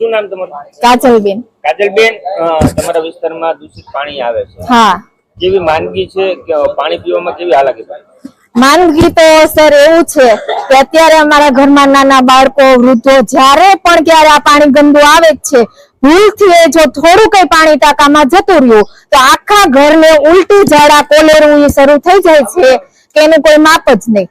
શું નામ તમારું? કાજલબેન. કાજલબેન તમારા વિસ્તારમાં દૂષિત પાણી આવે છે. હા. કેવી માંદગી છે કે પાણી પીવામાં કેવી હાલાકી થાય માંદગી તો સર એવું છે કે અત્યારે અમારા ઘરમાં નાના બાળકો વૃદ્ધો જ્યારે પણ ક્યારે આ પાણી ગંદુ આવે જ છે ભૂલથી એ જો થોડું કઈ પાણી ટાંકામાં જતું રહ્યું તો આખા ઘરને ઉલટી ઝાડા કોલેરું એ શરૂ થઈ જાય છે કે એનું કોઈ માપ જ નહીં.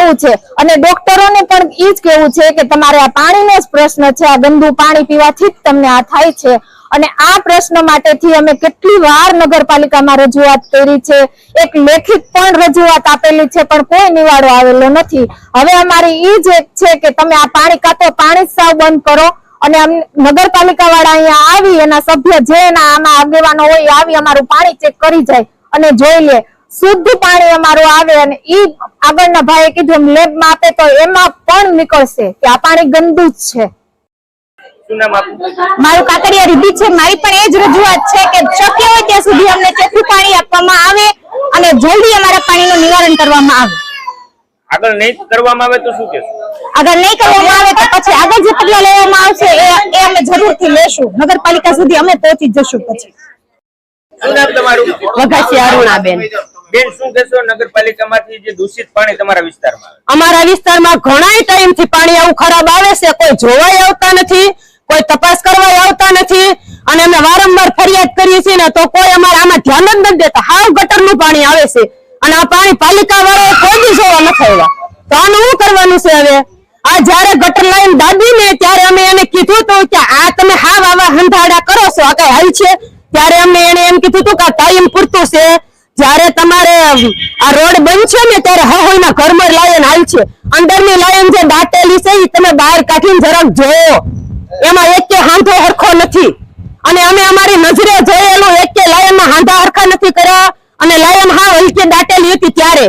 એવું છે. અને ડોક્ટરોને પણ ઈ જ કેવું છે કે તમારે આ પાણીનો જ પ્રશ્ન છે, આ ગંદુ પાણી પીવાથી જ તમને આ થાય છે. અને આ પ્રશ્ન માટેથી અમે કેટલી વાર નગરપાલિકામાં રજૂઆત કરી છે. એક લેખિત પણ રજૂઆત આપેલી છે, પણ કોઈ નિવાડો આવેલો નથી. હવે અમારી ઈ જ એક છે કે તમે આ પાણી કાં તો પાણી સાવ બંધ કરો અને નગરપાલિકા વાળા અહીંયા આવી, એના સભ્ય જે એના આમાં આગેવાનો હોય આવી અમારું પાણી ચેક કરી જાય અને જોઈ લે. શુદ્ધ પાણી અમારું આવે અને ઈ આગળના ભાઈએ કીધું એમ લેબમાં આપે તો એમાં પણ નીકળશે કે આ પાણી ગંદુ જ છે. મારું કાકડિયા રીબી છે. મારી પણ એ જ રજૂઆત છે કે શક્ય હોય ત્યાં સુધી અમને ચોખ્ખું પાણી આપવામાં આવે અને જલ્દી અમારા પાણીનું નિવારણ કરવામાં આવે. આગળ નહીં કરવામાં આવે તો શું કહેશો? અગર નહીં કરવામાં આવે તો પછી આગળ જે પગલા લેવામાં આવશે એ એ અમે જરૂરથી લેશું. નગરપાલિકા સુધી અમે પહોંચી જશું પછી. શું નામ તમારું? વઘાસી અરુણાબેન. બેન, શું કહેશો? નગરપાલિકામાંથી જે દૂષિત પાણી તમારા વિસ્તારમાં અમારા વિસ્તારમાં ઘણા ટાઈમથી પાણી આવું ખરાબ આવે છે. કોઈ જોવાય આવતા નથી, કોઈ તપાસ કરવા આવતા નથી, અને અમે વારંવાર ફરિયાદ કરીએ છીએ ને તો કોઈ અમારે આમાં ધ્યાન જ નથી દેતા. હાવ ગટરનું પાણી આવે છે. અને આ પાણી પાલિકા વાળા કોઈ બી જોવા નથી આવ્યા તો આનું શું કરવાનું છે હવે? આ જયારે ગટર લાઈન દાબી ને ત્યારે અમે એને કીધું હતું કે આ તમે હાવ આવા હંધાડા કરો છો. આ કઈ હાલ છે? ત્યારે અમને એને એમ કીધું હતું કે ટાઈમ પૂરતું છે. જ્યારે તમારે આ રોડ બનશે ને, ત્યારે હહોઈના ઘરમાં લાયન હાલ છે. અંદરની લાયન જે દાટેલી છે એ તમે બહાર કાઢીને જરાક જોવો. એમાં એક કે હાંધો હરખો નથી. અને અમે અમારી નજરે જોયેલું એક કે લાયનમાં હાંધા હરખા નથી કર્યા. અને લાયન હા હલકે દાટેલી હતી ત્યારે.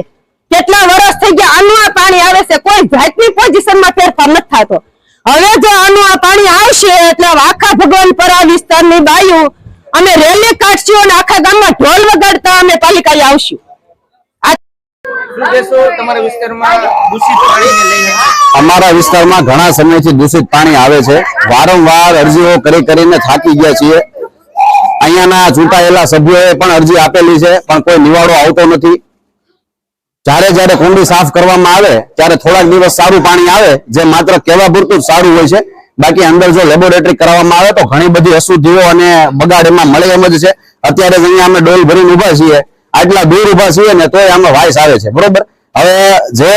કેટલા વર્ષ થઈ ગયા અનુઆ પાણી આવે છે. કોઈ જાતની પોઝિશનમાં ફેરફાર નથી થતો. હવે જો અનુઆ પાણી આવશે, એટલે આખા ભગવાનપરા વિસ્તારની બાયું અમે રેલી કાઢશું અને આખા ગામમાં ઢોલ વગાડતા અમે પાલિકાએ આવશું. આ શું કહેશો? તમારા વિસ્તારમાં દૂષિત પાણીને લઈને? અમારા વિસ્તારમાં ઘણા સમયથી દૂષિત પાણી આવે છે. વારંવાર અરજીઓ કરી કરીને થાકી ગયા છીએ. અહીંયાના ચૂંટાયેલા સભ્યોએ પણ અરજી આપેલી છે પણ કોઈ નિવાડો આવતો નથી. જ્યારે જ્યારે કુંડી સાફ કરવામાં આવે ત્યારે થોડાક દિવસ સારું પાણી આવે જે માત્ર કહેવા પૂરતું જ સારું હોય છે. બાકી અંદર જો લેબોરેટરી કરાવવામાં આવે તો ઘણી બધી અશુદ્ધિઓ અને બગાડ એમાં મળે એમ જ છે. અત્યારે જ અહીંયા અમે ડોલ ભરીને ઊભા છીએ. આટલા દૂર ઊભા છીએ ને તોય આમાં વાઇસ આવે છે. બરોબર? હવે જે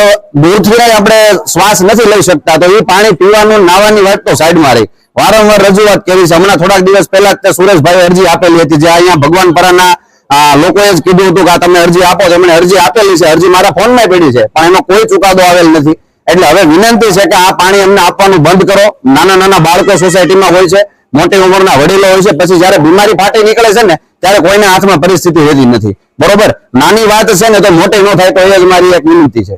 દૂરથી આપણે શ્વાસ નથી લઈ શકતા, તો એ પાણી પીવાનું નાવાની વાત તો સાઈડમાં રહી. વારંવાર રજૂઆત કરી છે. હમણાં થોડાક દિવસ પહેલા જ તે સુરેશભાઈ અરજી આપેલી હતી, જે અહીંયા ભગવાનપરાના પરાના લોકોએ જ કીધું હતું કે તમે અરજી આપો છો. એમણે અરજી આપેલી છે. અરજી મારા ફોનમાં પડી છે. પણ એનો કોઈ ચુકાદો આવેલ નથી. એટલે હવે વિનંતી છે કે આ પાણી અમને આપવાનું બંધ કરો. નાના નાના બાળકો સોસાયટીમાં હોય છે, મોટી ઉંમરના વડીલો હોય છે, પછી જયારે બીમારી ફાટી નીકળે છે ને, ત્યારે કોઈના હાથમાં પરિસ્થિતિ રહેતી નથી. બરોબર? નાની વાત છે ને તો મોટી ન થાય તો એ જ મારી એક વિનંતી છે.